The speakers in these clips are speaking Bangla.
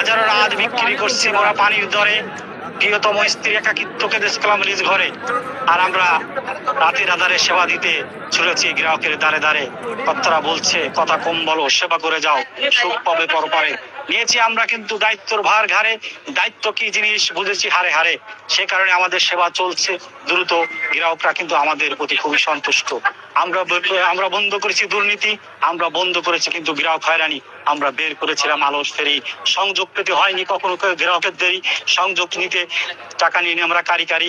হাজারো রাত বিক্রি করছি মোরা পানির দরে। প্রিয়তম স্ত্রী একাকিত্বকে দেখলাম নিজ ঘরে। আর আমরা রাতের আধারে সেবা দিতে ছুটেছি গ্রাহকের দ্বারে দ্বারে। কর্তারা বলছে, কথা কম বলো, সেবা করে যাও, সুখ পাবে পরপারে। নিয়েছি আমরা কিন্তু দায়িত্বর ভার ঘাড়ে। দায়িত্ব কি জিনিস বুঝেছি হারে হারে সে কারণে আমাদের সেবা চলছে। দ্রুত গ্রাহকরা কিন্তু আমাদের প্রতি খুবই সন্তুষ্ট। আমরা আমরা বন্ধ করেছি দুর্নীতি, আমরা বন্ধ করেছি কিন্তু গ্রাহক হয়রানি। আমরা বের করেছিলাম আলোর ফেরি। সংযোগ পেতে হয়নি কখনো গ্রাহকের দেরি। সংযোগ নিতে টাকা নিয়ে আমরা কারি কারি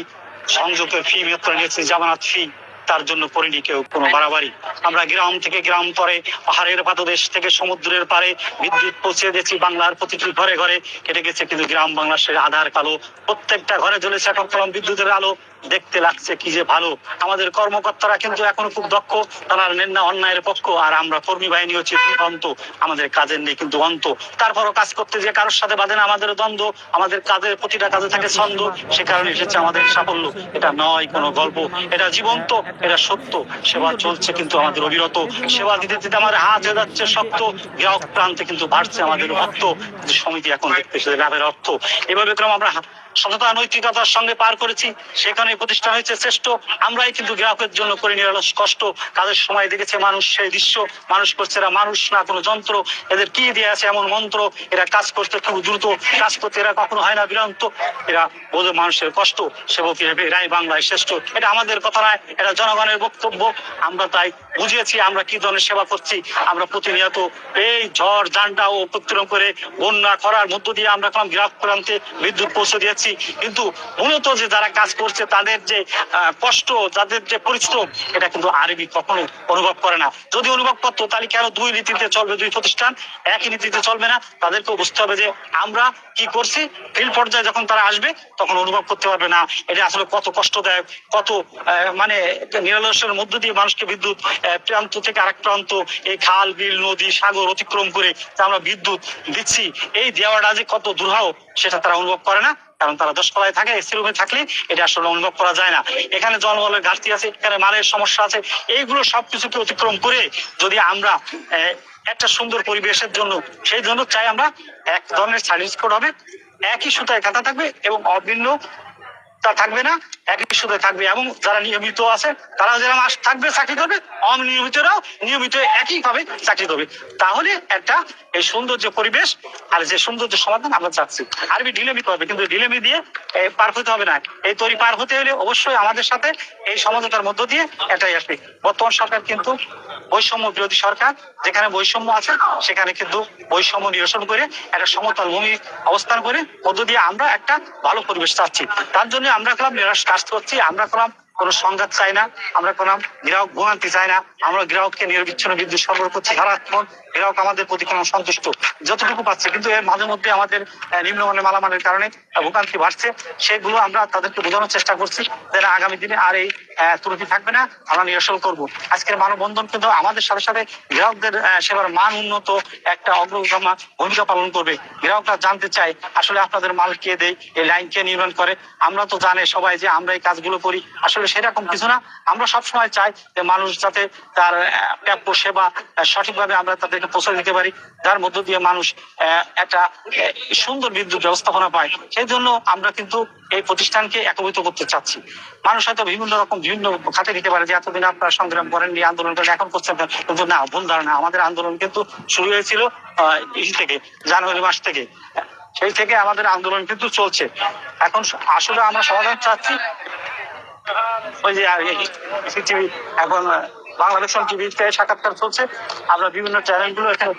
সংযোগের ফি মাত্র নিয়েছি, জামানত ফি তার জন্য করিনি কেউ কোনো বাড়াবাড়ি। আমরা গ্রাম থেকে গ্রাম পরে, পাহাড়ের পাদদেশ থেকে সমুদ্রের পারে বিদ্যুৎ পৌঁছে দিয়েছি বাংলার প্রতিটি ঘরে ঘরে। কেটে গেছে কিন্তু গ্রাম বাংলাদেশের আধার কালো। প্রত্যেকটা ঘরে জ্বলেছে এখন কলম বিদ্যুতের আলো। দেখতে লাগছে কি যে ভালো। আমাদের কর্মকর্তারা কিন্তু এখনও খুব দক্ষ। তারা নেন্না অন্যায়ের পক্ষ। আর আমরা কর্মী বাহিনী হচ্ছে অন্ত। আমাদের কাজের নেই কিন্তু অন্ত। তারপরও কাজ করতে যে কারোর সাথে বাঁধে না আমাদের দ্বন্দ্ব। আমাদের কাজের প্রতিটা কাজে থাকে ছন্দ। সে কারণে এসেছে আমাদের সাফল্য। এটা নয় কোনো গল্প। এটা জীবন্ত এটা সত্য। সেবা চলছে কিন্তু আমাদের অবিরত। সেবা দিতে দিতে আমাদের হাত হয়ে যাচ্ছে শক্ত। গ্রাহক প্রান্তে কিন্তু বাড়ছে আমাদের ভক্ত সমিতি এখন দেখতেছে লাভের অর্থ এভাবে করে আমরা সততা, নৈতিকতার সঙ্গে পার করেছি। সেখানে প্রতিষ্ঠান হয়েছে শ্রেষ্ঠ। আমরাই কিন্তু গ্রাহকের জন্য করে নিরালস কষ্ট কাজের সময় দেখেছে মানুষ সেই দৃশ্য। মানুষ করছে এরা মানুষ, না কোনো যন্ত্র। এদের কি দিয়ে আছে এমন মন্ত্র? এরা কাজ করতে খুব দ্রুত। কাজ করতে এরা কখনো হয় না বিরন্ত এরা বোঝে মানুষের কষ্ট। সেবক হিসেবে এরাই বাংলায় শ্রেষ্ঠ। এটা আমাদের কথা নয়, এটা জনগণের বক্তব্য, আমরা তাই বুঝিয়েছি, আমরা কি ধরনের সেবা করছি, আমরা প্রতিনিয়ত এই ঝড় জানটা ও করে বন্যা, খরার মধ্য দিয়ে আমরা কোন গ্রাহক প্রান্তে বিদ্যুৎ পৌঁছে দিয়েছি। কিন্তু মূলত যে যারা কাজ করছে, তাদের যে কষ্ট যাদের যে পরিশ্রম, এটা কিন্তু আরবি কখনো অনুভব করে না। যদি অনুভব করতো, তাহলে কেন দুই নীতিতে চলবে দুই প্রতিষ্ঠান? একই নীতিতে চলবে না। তাদেরকেও বুঝতে হবে যে আমরা কি করছি, ফিল্ড পর্যায়ে যখন তারা আসবে, তখন অনুভব করতে পারবে না। এটা আসলে কত কষ্টদায়ক, কত মানে একটা নিরলসের মধ্য দিয়ে মানুষকে বিদ্যুৎ প্রান্ত থেকে আরেক প্রান্ত, এই খাল, বিল, নদী, সাগর অতিক্রম করে আমরা বিদ্যুৎ দিচ্ছি। এই দেওয়াটা যে কত দুর্হাও সেটা তারা অনুভব করে না, কারণ তারা দশতলায় থাকে এসি রুমে থাকলে এটা আসলে অনুভব করা যায় না। এখানে জনবলের ঘাটতি আছে, এখানে মালের সমস্যা আছে, এইগুলো সবকিছুকে অতিক্রম করে যদি আমরা একটা সুন্দর পরিবেশের জন্য, সেই জন্য চাই আমরা এক ধরনের সার্ভিস কোড হবে, একই সুতায় কাটা থাকবে এবং অভিন্ন তা থাকবে না, একই সুতায় থাকবে। এবং যারা নিয়মিত আছে তারা যারা মাস থাকবে, চাকরি করবে, অনিয়মিতরাও নিয়মিত একই ভাবে চাকরি করবে। তাহলে একটা এই সুন্দর যে পরিবেশ আর যে সুন্দর যে সমাধান আমরা চাচ্ছি। আরবি ঢিলেমি করবে, কিন্তু ঢিলেমি দিয়ে পার হতে হবে না। এই তৈরি পার হতে হলে অবশ্যই আমাদের সাথে এই সমঝোতার মধ্য দিয়ে এটাই আসবে। বর্তমান সরকার কিন্তু বৈষম্য বিরোধী সরকার, যেখানে বৈষম্য আছে, সেখানে কিন্তু বৈষম্য নিরসন করে, একটা সমতল ভূমি অবস্থান করে, মধ্য দিয়ে আমরা একটা ভালো পরিবেশ চাচ্ছি। তার জন্য আমরা কলাম নিরাশ কাজ করছি আমরা কলাম কোনো সংঘাত চাই না, আমরা কোনো গ্রাহক ভোগান্তি চাই না, আমরা গ্রাহককে নিরবিচ্ছিন্ন বিদ্যুৎ সরবরাহ করছি সারাক্ষণ গ্রাহক আমাদের প্রতি কোনো সন্তুষ্ট যতটুকু পাচ্ছে, কিন্তু এর মাঝে মধ্যে আমাদের নিম্নমানের মালামালের কারণে ভোগান্তি বাড়ছে, সেগুলো আমরা তাদেরকে বোঝানোর চেষ্টা করছি যেন আগামী দিনে আর এই ত্রুটি থাকবে না, আমরা নিরসন করব। আজকের মানববন্ধন কিন্তু আমাদের সাথে সাথে গ্রাহকদের সেবার মান উন্নত একটা অগ্রগমা ভূমিকা পালন করবে। গ্রাহকরা জানতে চায়, আসলে আপনাদের মাল কে দেয়, এই লাইন কে নির্মাণ করে, আমরা তো জানে সবাই যে আমরা এই কাজগুলো করি, আসলে সেরকম কিছু না। আমরা সবসময় চাই যে মানুষ যাতে তার প্রাপ্য সেবা সঠিকভাবে আমরা তাদেরকে পৌঁছে দিতে পারি। যার মধ্য দিয়ে মানুষ একটা সুন্দর বিদ্যুৎ ব্যবস্থাপনা পায়। সেই জন্য আমরা কিন্তু এই প্রতিষ্ঠানকে একত্রিত করতে চাচ্ছি। মানুষ হয়তো বিভিন্ন রকম, বিভিন্ন খাতে দিতে পারে যে, এতদিন আপনারা সংগ্রাম করেননি, আন্দোলন করেন এখন করছেন কিন্তু না, ভুল ধারণা। আমাদের আন্দোলন কিন্তু শুরু হয়েছিল থেকে, জানুয়ারি মাস থেকে। সেই থেকে আমাদের আন্দোলন কিন্তু চলছে। এখন আসলে আমরা সমাধান চাচ্ছি ওই যে টিভি এখন বাংলাদেশ টিভিতে সাক্ষাৎকার চলছে। আমরা বিভিন্ন চ্যানেলগুলো এখানে